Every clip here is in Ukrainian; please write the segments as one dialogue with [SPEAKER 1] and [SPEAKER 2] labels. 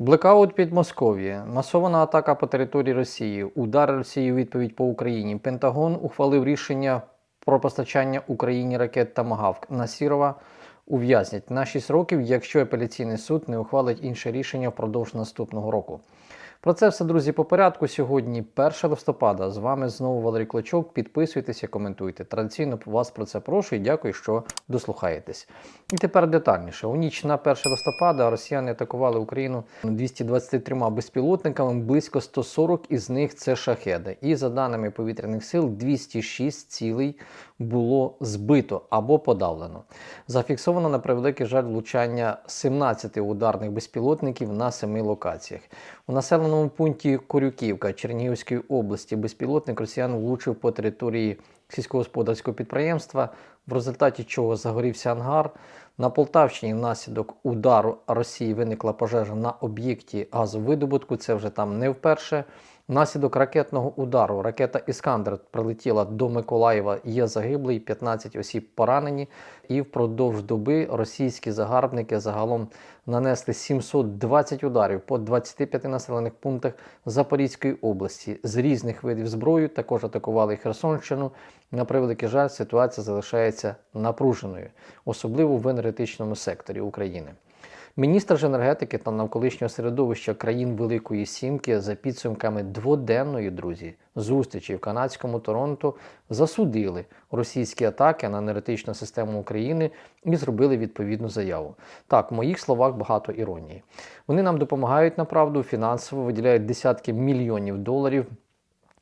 [SPEAKER 1] Блекаут під Москов'ї, масована атака по території Росії, удар Росії у відповідь по Україні. Пентагон ухвалив рішення про постачання Україні ракет Тамагавк. Насірова ув'язнять на 6 років, якщо апеляційний суд не ухвалить інше рішення впродовж наступного року. Про це все, друзі, по порядку. Сьогодні 1 листопада. З вами знову Валерій Клочок. Підписуйтеся, коментуйте. Традиційно вас про це прошу і дякую, що дослухаєтесь. І тепер детальніше. У ніч на 1 листопада росіяни атакували Україну 223 безпілотниками, близько 140 із них це шахеди. І за даними повітряних сил, 206 цілей було збито або подавлено. Зафіксовано на превеликий жаль влучання 17 ударних безпілотників на семи локаціях. У населеному пункті Корюківка Чернігівської області безпілотник росіян влучив по території сільськогосподарського підприємства, в результаті чого загорівся ангар. На Полтавщині внаслідок удару Росії виникла пожежа на об'єкті газовидобутку. Це вже там не вперше. Внаслідок ракетного удару ракета Іскандер прилетіла до Миколаєва. Є загиблий, 15 осіб поранені. І впродовж доби російські загарбники загалом нанесли 720 ударів по 25 населених пунктах Запорізької області з різних видів зброї. Також атакували Херсонщину. На превеликий жаль, ситуація залишається напруженою, особливо в енергетичному секторі України. Міністр ж енергетики та навколишнього середовища країн Великої Сімки за підсумками дводенної друзі зустрічі в канадському Торонто засудили російські атаки на енергетичну систему України і зробили відповідну заяву. Так, в моїх словах багато іронії. Вони нам допомагають направду фінансово, виділяють десятки мільйонів доларів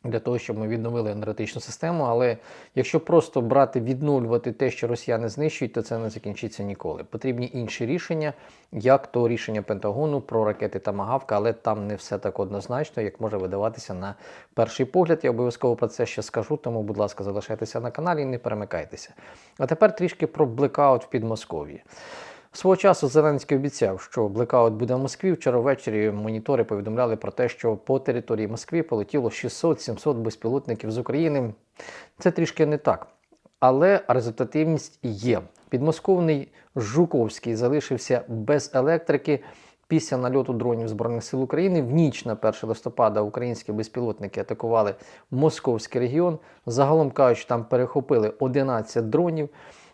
[SPEAKER 1] для того, щоб ми відновили енергетичну систему. Але якщо просто брати, відновлювати те, що росіяни знищують, то це не закінчиться ніколи. Потрібні інші рішення, як то рішення Пентагону про ракети Тамагавка, але там не все так однозначно, як може видаватися на перший погляд. Я обов'язково про це ще скажу, тому, будь ласка, залишайтеся на каналі і не перемикайтеся. А тепер трішки про блекаут в Підмосков'ї. Свого часу Зеленський обіцяв, що блекаут буде в Москві. Вчора ввечері монітори повідомляли про те, що по території Москви полетіло 600-700 безпілотників з України. Це трішки не так. Але результативність є. Підмосковний Жуковський залишився без електрики. Після нальоту дронів Збройних сил України в ніч на 1 листопада українські безпілотники атакували московський регіон. Загалом кажуть, там перехопили 11 дронів.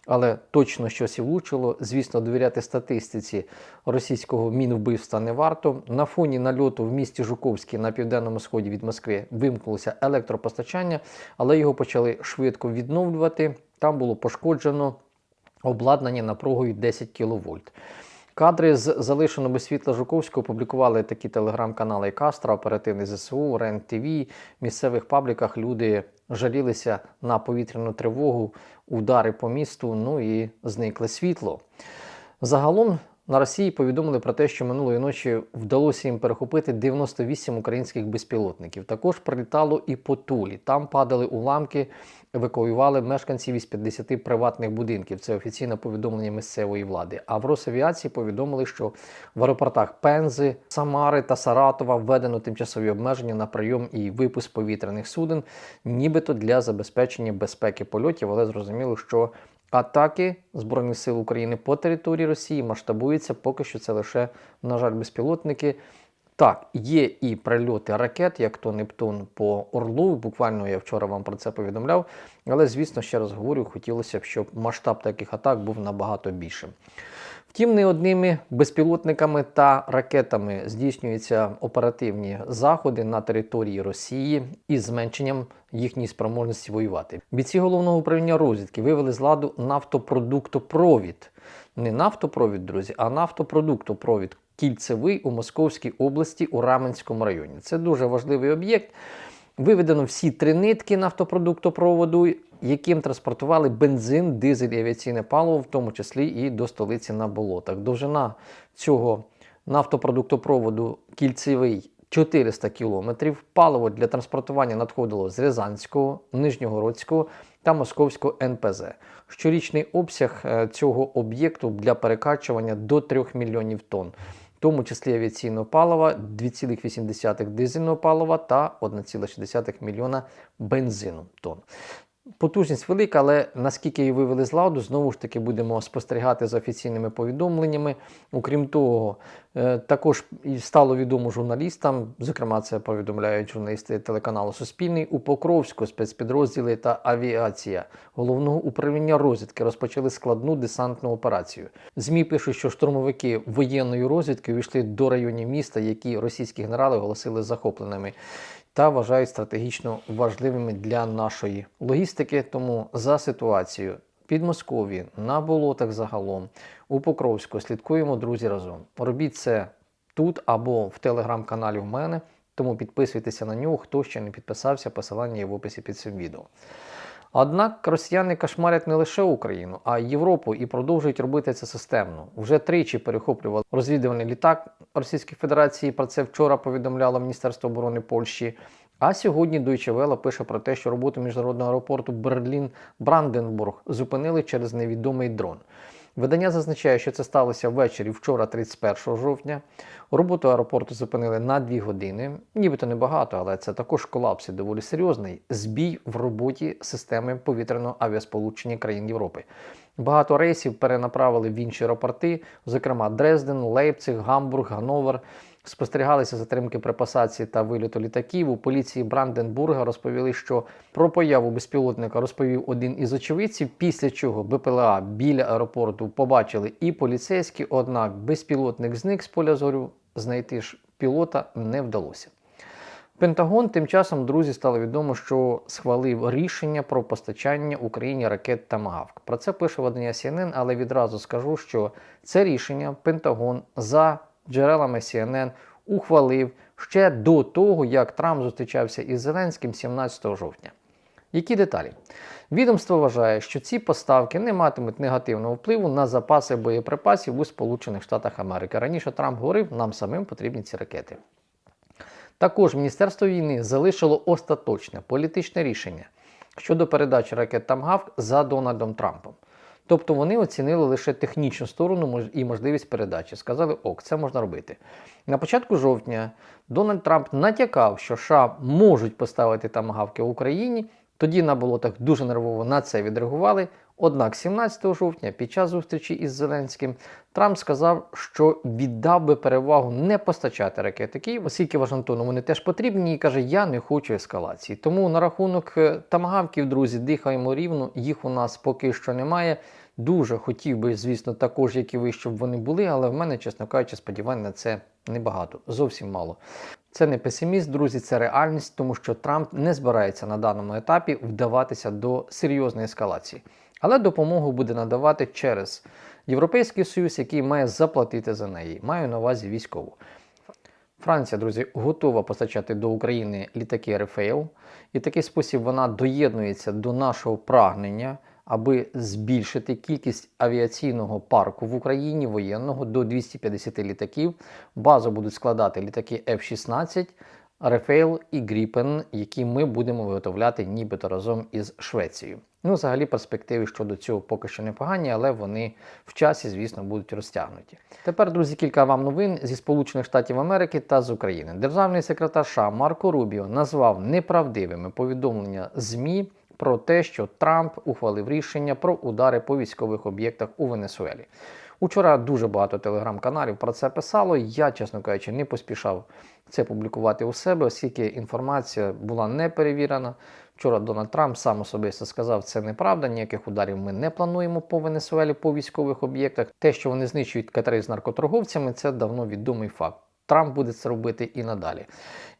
[SPEAKER 1] Але точно щось і влучило. Звісно, довіряти статистиці російського мінвбивства не варто. На фоні нальоту в місті Жуковській на південному сході від Москви вимкнулося електропостачання, але його почали швидко відновлювати. Там було пошкоджено обладнання напругою 10 кВт. Кадри з залишеного світла Жуковського опублікували такі телеграм-канали Кастра, Оперативний ЗСУ, РЕН ТВ. Місцевих пабліках люди жалілися на повітряну тривогу, удари по місту, ну і зникле світло. Загалом на Росії повідомили про те, що минулої ночі вдалося їм перехопити 98 українських безпілотників. Також прилітало і по Тулі. Там падали уламки, евакуювали мешканців із 50 приватних будинків. Це офіційне повідомлення місцевої влади. А в Росавіації повідомили, що в аеропортах Пензи, Самари та Саратова введено тимчасові обмеження на прийом і випуск повітряних суден, нібито для забезпечення безпеки польотів, але зрозуміло, що Атаки Збройних сил України по території Росії масштабуються, поки що це лише, на жаль, безпілотники. Так, є і прильоти ракет, як то Нептун по Орлу. Буквально я вчора вам про це повідомляв. Але, звісно, ще раз говорю, хотілося б, щоб масштаб таких атак був набагато більшим. Втім, не одними безпілотниками та ракетами здійснюються оперативні заходи на території Росії із зменшенням їхньої спроможності воювати. Бійці головного управління розвідки вивели з ладу нафтопродуктопровід. Не нафтопровід, друзі, а нафтопродуктопровід кільцевий у Московській області у Раменському районі. Це дуже важливий об'єкт. Виведено всі три нитки нафтопродуктопроводу, яким транспортували бензин, дизель і авіаційне паливо, в тому числі і до столиці на болотах. Довжина цього нафтопродуктопроводу кільцевий 400 кілометрів. Паливо для транспортування надходило з Рязанського, Нижньогородського та Московського НПЗ. Щорічний обсяг е, цього об'єкту для перекачування до 3 мільйонів тонн. В тому числі авіаційного палива, 2,8 дизельного палива та 1,6 мільйона бензину тонн. Потужність велика, але наскільки її вивели з ладу, знову ж таки будемо спостерігати за офіційними повідомленнями. Окрім того, е, також стало відомо журналістам, зокрема, це повідомляють журналісти телеканалу Суспільний. У Покровську спецпідрозділи та авіація головного управління розвідки розпочали складну десантну операцію. ЗМІ пишуть, що штурмовики воєнної розвідки увійшли до районів міста, які російські генерали оголосили захопленими та вважають стратегічно важливими для нашої логістики. Тому за ситуацією під Москові на болотах загалом у Покровську слідкуємо, друзі, разом. Робіть це тут або в телеграм-каналі в мене. Тому підписуйтеся на нього, хто ще не підписався, посилання є в описі під цим відео. Однак росіяни кошмарять не лише Україну, а й Європу і продовжують робити це системно. Вже тричі перехоплювали розвідувальний літак Російської Федерації. Про це вчора повідомляло Міністерство оборони Польщі. А сьогодні Deutsche Welle пише про те, що роботу міжнародного аеропорту Берлін-Бранденбург зупинили через невідомий дрон. Видання зазначає, що це сталося ввечері вчора, 31 жовтня. Роботу аеропорту зупинили на 2 години. Нібито небагато, але це також колапс і доволі серйозний збій в роботі системи повітряного авіасполучення країн Європи. Багато рейсів перенаправили в інші аеропорти, зокрема Дрезден, Лейпциг, Гамбург, Гановер. Спостерігалися затримки при посадці та виліту літаків. У поліції Бранденбурга розповіли, що про появу безпілотника розповів один із очевидців, після чого БПЛА біля аеропорту побачили і поліцейські, однак безпілотник зник з поля зорю, знайти ж пілота не вдалося. Пентагон тим часом, друзі, стало відомо, що схвалив рішення про постачання Україні ракет Тамагавк. Про це пише видання CNN, але відразу скажу, що це рішення Пентагон за джерелами CNN ухвалив ще до того, як Трамп зустрічався із Зеленським 17 жовтня. Які деталі? Відомство вважає, що ці поставки не матимуть негативного впливу на запаси боєприпасів у Сполучених Штатах Америки. Раніше Трамп говорив, нам самим потрібні ці ракети. Також Міністерство війни залишило остаточне політичне рішення щодо передачі ракет Тамгавк за Дональдом Трампом. Тобто вони оцінили лише технічну сторону і можливість передачі. Сказали, ок, це можна робити. На початку жовтня Дональд Трамп натякав, що США можуть поставити тамагавки в Україні. Тоді на болотах дуже нервово на це відреагували. Однак 17 жовтня, під час зустрічі із Зеленським, Трамп сказав, що віддав би перевагу не постачати ракети Київ, оскільки Вашингтону вони теж потрібні, і каже, я не хочу ескалації. Тому на рахунок е, тамагавків, друзі, дихаємо рівно, їх у нас поки що немає. Дуже хотів би, звісно, також, як і ви, щоб вони були, але в мене, чесно кажучи, сподівань на це небагато, зовсім мало. Це не песиміст, друзі, це реальність, тому що Трамп не збирається на даному етапі вдаватися до серйозної ескалації. Але допомогу буде надавати через Європейський Союз, який має заплатити за неї. Маю на увазі військову. Франція, друзі, готова постачати до України літаки Рефейл, і такий спосіб вона доєднується до нашого прагнення, аби збільшити кількість авіаційного парку в Україні воєнного до 250 літаків. Базу будуть складати літаки F-16, Рефейл і Гріпен, які ми будемо виготовляти нібито разом із Швецією. Ну, взагалі, перспективи щодо цього поки що непогані, але вони в часі, звісно, будуть розтягнуті. Тепер, друзі, кілька вам новин зі Сполучених Штатів Америки та з України. Державний секретар США Марко Рубіо назвав неправдивими повідомлення ЗМІ про те, що Трамп ухвалив рішення про удари по військових об'єктах у Венесуелі. Учора дуже багато телеграм-каналів про це писало. Я, чесно кажучи, не поспішав це публікувати у себе, оскільки інформація була не перевірена. Вчора Дональд Трамп сам особисто сказав, це неправда, ніяких ударів ми не плануємо по Венесуелі по військових об'єктах. Те, що вони знищують катери з наркоторговцями, це давно відомий факт. Трамп буде це робити і надалі.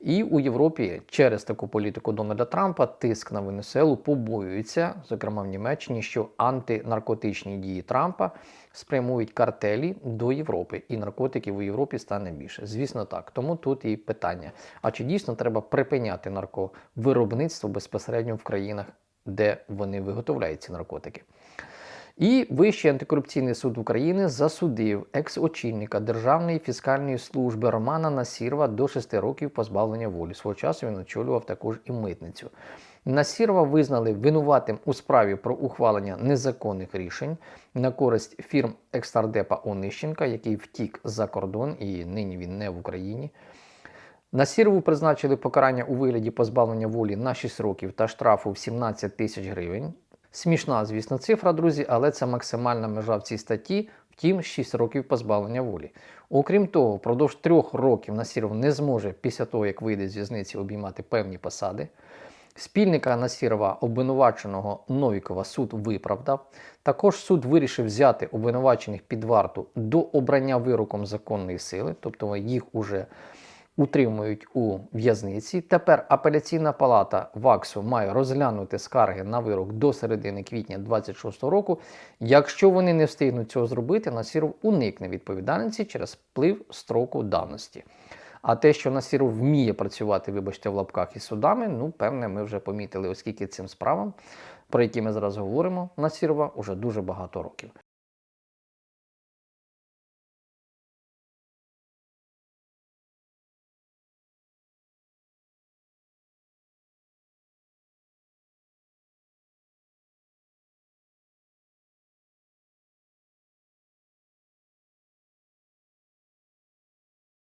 [SPEAKER 1] І у Європі через таку політику Дональда Трампа тиск на Венесуелу побоюється, зокрема в Німеччині, що антинаркотичні дії Трампа спрямують картелі до Європи, і наркотиків у Європі стане більше. Звісно, так. Тому тут і питання: а чи дійсно треба припиняти нарковиробництво безпосередньо в країнах, де вони виготовляють ці наркотики? І Вищий антикорупційний суд України засудив екс-очільника Державної фіскальної служби Романа Насірова до 6 років позбавлення волі. Свого часу він очолював також і митницю. Насірова визнали винуватим у справі про ухвалення незаконних рішень на користь фірм екстардепа Онищенка, який втік за кордон і нині він не в Україні. Насірову призначили покарання у вигляді позбавлення волі на 6 років та штрафу в 17 тисяч гривень. Смішна, звісно, цифра, друзі, але це максимальна межа в цій статті, втім 6 років позбавлення волі. Окрім того, впродовж трьох років Насіров не зможе після того, як вийде з в'язниці, обіймати певні посади. Спільника Насірова, обвинуваченого Новікова, суд виправдав. Також суд вирішив взяти обвинувачених під варту до обрання вироком законної сили, тобто їх уже утримують у в'язниці. Тепер апеляційна палата ВАКСу має розглянути скарги на вирок до середини квітня 2026 року. Якщо вони не встигнуть цього зробити, Насіров уникне відповідальності через вплив строку давності. А те, що Насіров вміє працювати, вибачте, в лапках із судами, ну, певне, ми вже помітили, оскільки цим справам, про які ми зараз говоримо, Насірова уже дуже багато років.